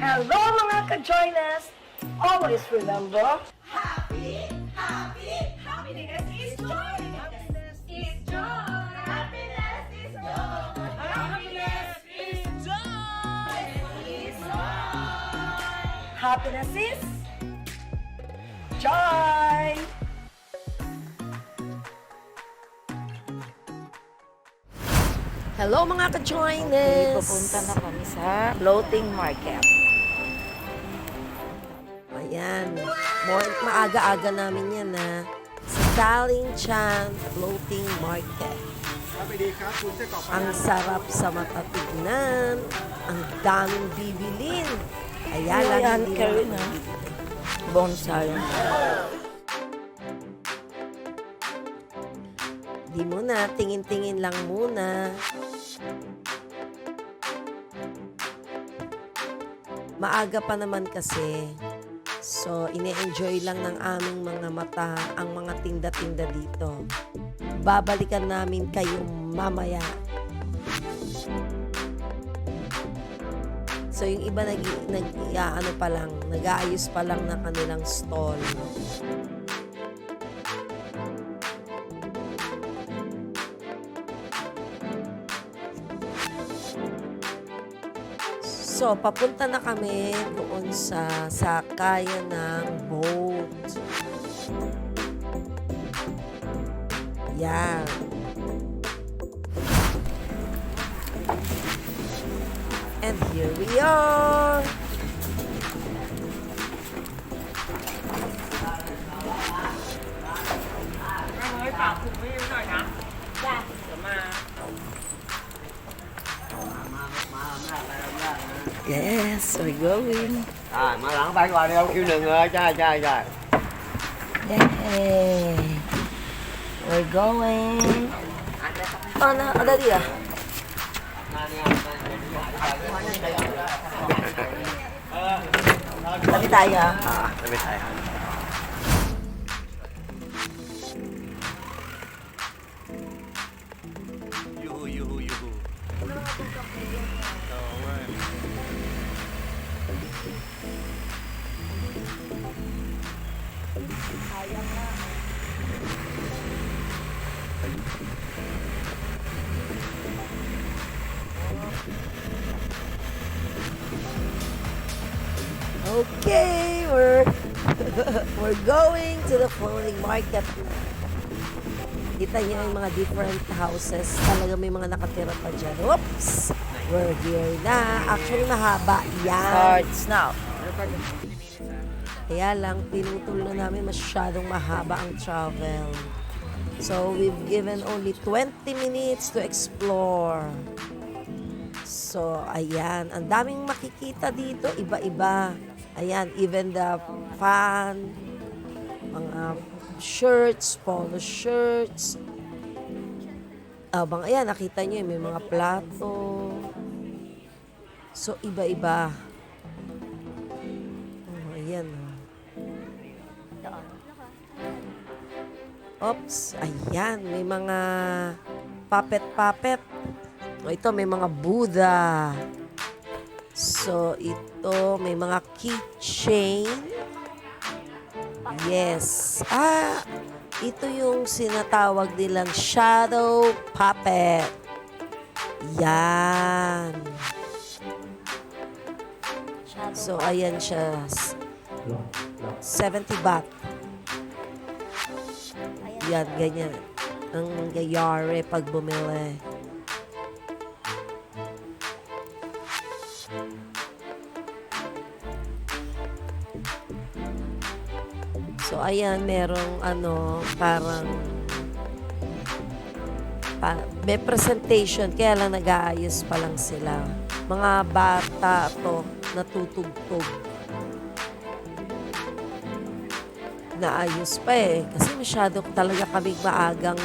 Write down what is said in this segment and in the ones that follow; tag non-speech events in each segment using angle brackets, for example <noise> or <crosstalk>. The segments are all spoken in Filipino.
Hello mga ka-joiners! Always remember, Happy, happy, happiness is joy. Happiness is joy. Happiness is joy. Happiness is joy. Is joy. happiness is joy! Hello mga ka-joiners! Pupunta na kami sa floating market. Ayan. More, maaga-aga namin yan na sa Daling Chan Floating Market. Ang sarap sa matatignan. Ang daming bibilin. Ayan, lang hindi Karen, na-. Bonsai. Di muna, tingin-tingin lang muna. Maaga pa naman kasi. So, ine-enjoy lang ng aming mga mata ang mga tinda-tinda dito. Babalikan namin kayo mamaya. So, yung iba nag, nag ano pa lang, nag-aayos pa lang ng kanilang stall. So, papunta na kami doon sa sakayan ng boat. Yan. And here we are. Yes, we going. À, mà lặng bay qua đi không kêu đừng ơi, trời trời trời. Yeah. we're going. Ờ, nó ở đây đi à? Ở bên tay à? À, ở tay. Yuhu, yuhu, yuhu. No, I Okay, we're <laughs> we're going to the floating market. Kita niyo yung mga different houses. Talaga may mga nakatira pa dyan. Oops! Here na. Actually, mahaba yan. Starts now. Kaya lang, pinutol na namin masyadong mahaba ang travel. So, we've given only 20 minutes to explore. So, ayan. Ang daming makikita dito. Iba-iba. Ayan, even the fan, mga shirts, polo shirts. Abang, ayan, nakita nyo, may mga plato. So, iba-iba. Oh, ayan. oh. Oops, ayan, may mga puppet-puppet. O, ito, may mga Buddha. So, ito, may mga keychain. Yes. Ah, ito yung sinatawag nilang shadow puppet. Yan. So, ayan siya. 70 baht. Yan, ganyan. Ang nangyayari pag bumili. So, ayan, merong ano, parang pa, may presentation, kaya lang nag-aayos pa lang sila. Mga bata to, natutugtog. Naayos pa eh. Kasi masyado talaga kaming maagang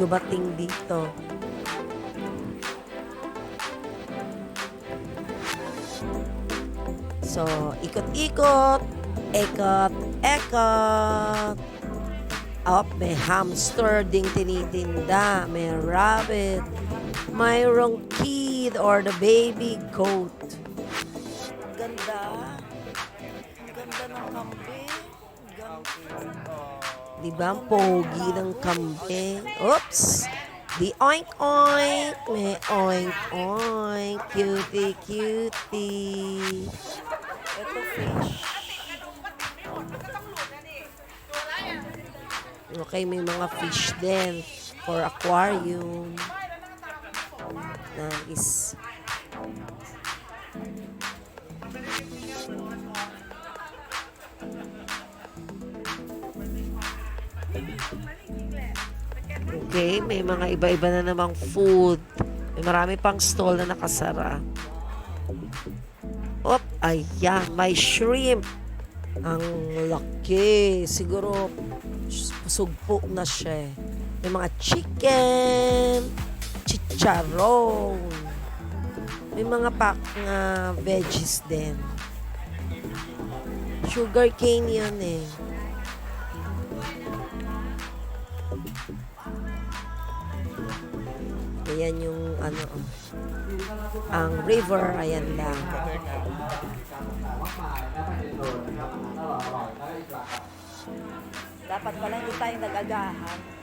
dumating dito. So, ikot-ikot, ekot. Up, may hamster ding tinitinda, may rabbit, mayroong kid or the baby goat. ganda. Ganda ng. Ang Ganda. Di ba? Ang pogi ng kambing. Oops! The oink oink. May oink oink. Cutie cutie. Ito fish. Okay, may mga fish din for aquarium. Nice. Okay, may mga iba-iba na namang food. May marami pang stall na nakasara. Op, ayan, may shrimp. Ang laki. Siguro, sugpo na siya. eh. May mga chicken, chicharon. May mga pack na veggies din. Sugar cane yun eh. Ayan yung ano, ang river, ayan lang. Dapat pala hindi tayo nag-agahan.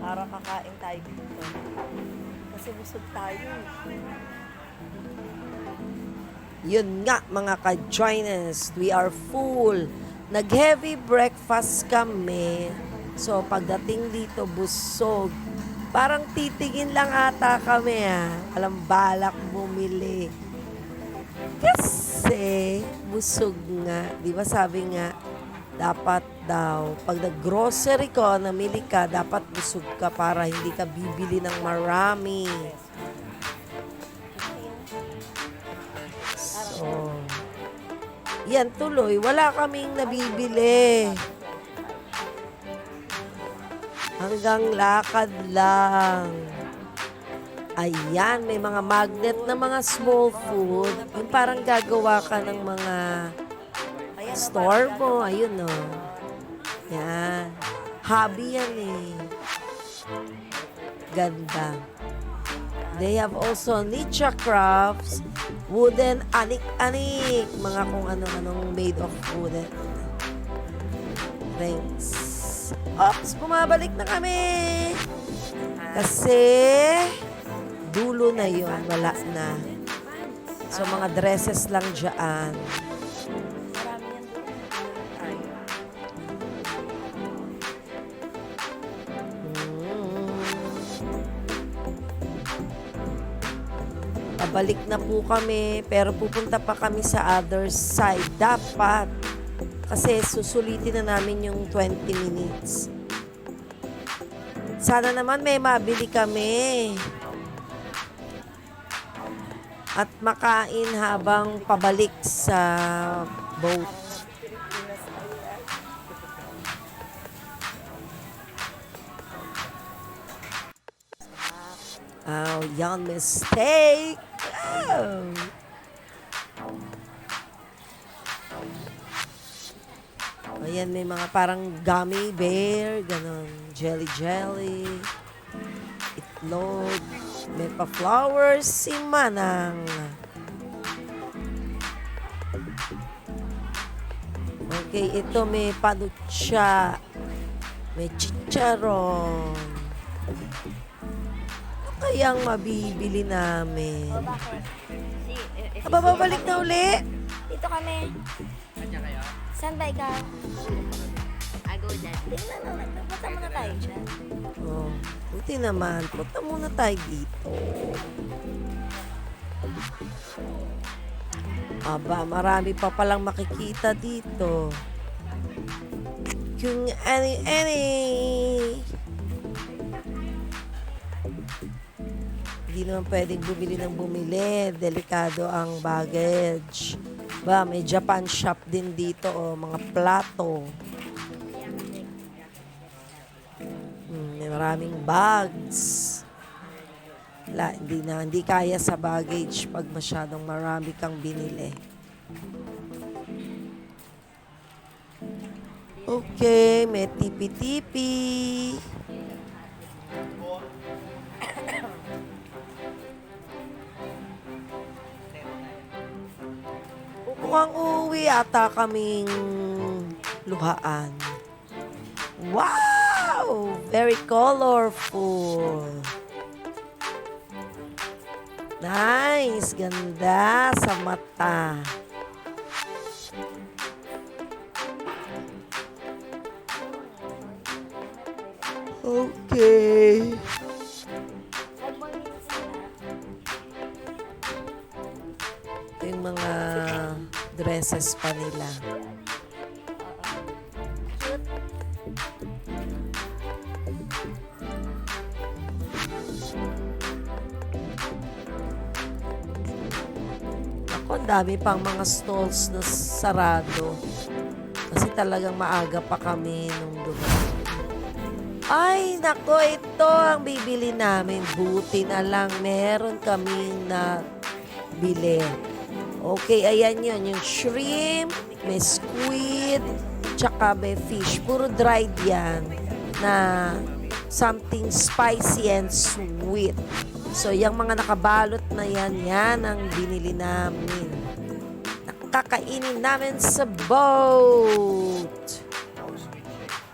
Para kakain tayo dito. Kasi busog tayo. Yun nga mga ka-joiners, we are full. Nag-heavy breakfast kami. So pagdating dito, busog. Parang titigin lang ata kami ah. Alam balak bumili. Kasi busog nga. Di ba sabi nga, dapat daw, pag nag-grocery ko, namili ka, dapat busog ka para hindi ka bibili ng marami. So, yan tuloy. Wala kaming nabibili. Hanggang lakad lang. Ayan, may mga magnet na mga small food. Yung parang gagawa ka ng mga store mo. Ayun, no. Yan. Hobby yan eh. Ganda. They have also Nietzsche crafts, wooden anik-anik, mga kung ano-anong made of wooden things. Ops, bumabalik na kami. Kasi dulo na yun, wala na. So mga dresses lang dyan. Pabalik na po kami, pero pupunta pa kami sa other side. Dapat. Kasi susulitin na namin yung 20 minutes. Sana naman may mabili kami. At makain habang pabalik sa boat. Oh, young mistake. Oh. Ayan, may mga parang gummy bear, ganon. Jelly jelly. Itlog. May pa-flowers si Manang. Okay, ito may panucha. May chicharon. Kayang mabibili namin? bakit? Si, eh, eh, Aba, babalik na uli. Dito kami. Saan ba ikaw? I go dyan. Tingnan na, punta muna tayo dyan. Oh, buti naman. Punta muna tayo dito. Aba, marami pa palang makikita dito. Kung ani-ani. Hindi naman pwedeng bumili ng bumili. Delikado ang baggage. Ba, may Japan shop din dito, oh, mga plato. Mm, may maraming bags. Wala, hindi na, hindi kaya sa baggage pag masyadong marami kang binili. Okay, may tipi-tipi. Mukhang uuwi ata kaming luhaan. Wow! Very colorful. Nice! Ganda sa mata. Okay. Dresses pa nila. Ako, ang dami pang mga stalls na sarado. Kasi talagang maaga pa kami nung dumating. Ay, nako, ito ang bibili namin. Buti na lang, meron kaming na bili. Okay, ayan yun. Yung shrimp, may squid, tsaka may fish. Puro dried yan na something spicy and sweet. So, yung mga nakabalot na yan, yan ang binili namin. Nakakainin namin sa boat.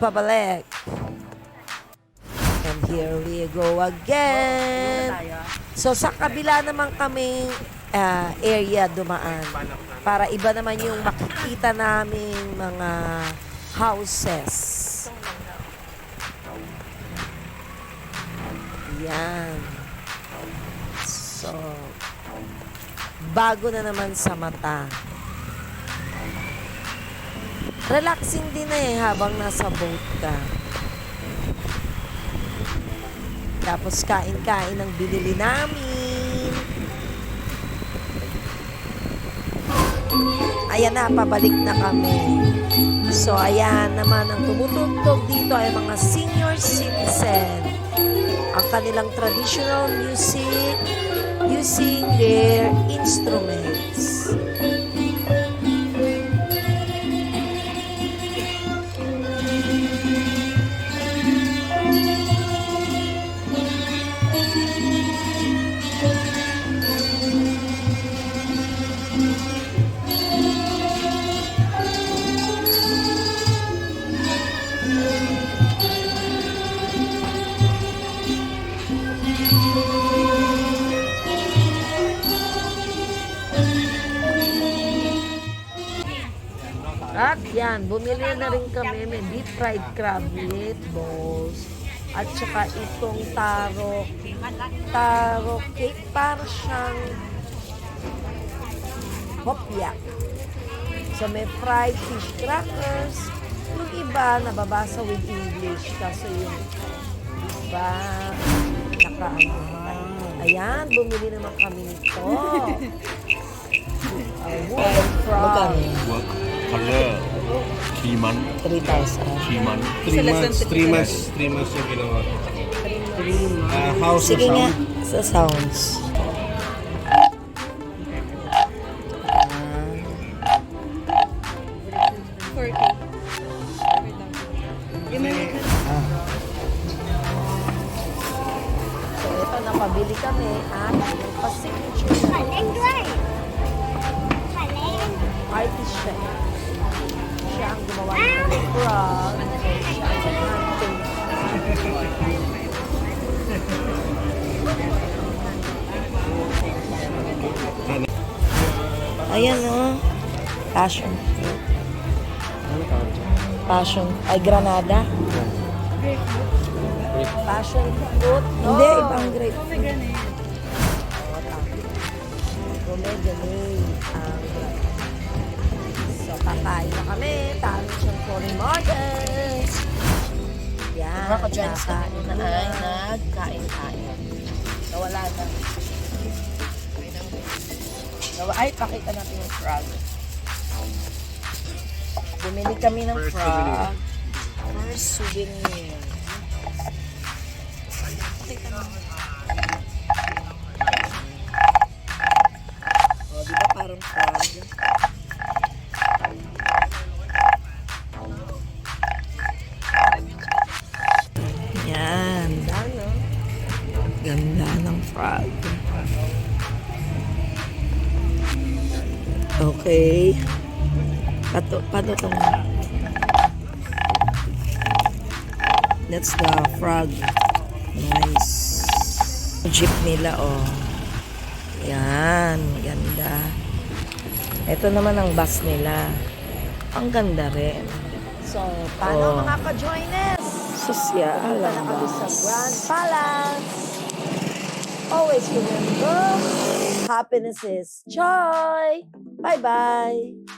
Pabalik. And here we go again. So sa kabila naman kaming ah, area dumaan. Para iba naman yung makikita namin mga houses. Yan. So, bago na naman sa mata. Relaxing din eh habang nasa boat ka. Tapos kain-kain ang binili namin. Ayan na, pabalik na kami. So, ayan naman, ang tumutugtog dito ay mga senior citizen. Ang kanilang traditional music using their instruments. Yan, bumili na rin kami. May deep fried crab meatballs. At saka itong taro, taro cake. Para siyang hopya. So may fried fish crackers. Yung iba, nababasa with English. Kasi yung iba, pa. Ayan, bumili naman kami nito. <laughs> Uh, wood frog. work color three month 3,000. three month Three months, three months, three months yung ginawa ko. Ah, house Sige na nga, sound. sa sounds. So ito, napabili kami at pa-signature na Palengke. Palengke. artist siya. Siya ang gumawa ng frog. Siya ang hunting. Ayan o. Passion fruit. Passion. Ay, granada. Passion fruit. Hindi, ibang grape. Pomegranate. Pomegranate. Ang kakain na kami. Talo siyang Cory Martins. Yan. Mga kakain na na. ay nagkain-kain. Nawala na. Nawa ay, pakita natin yung frog. Bumili kami ng First frog. souvenir. First souvenir. Oh, paano tong... That's the frog. Nice. Jeep nila, oh. Yan, ganda. Ito naman ang bus nila. Ang ganda rin. So, paano Oh. mga ka-joiners? Sosyal ang kami sa bus. Grand Palace. Always remember, happiness is joy. Bye-bye.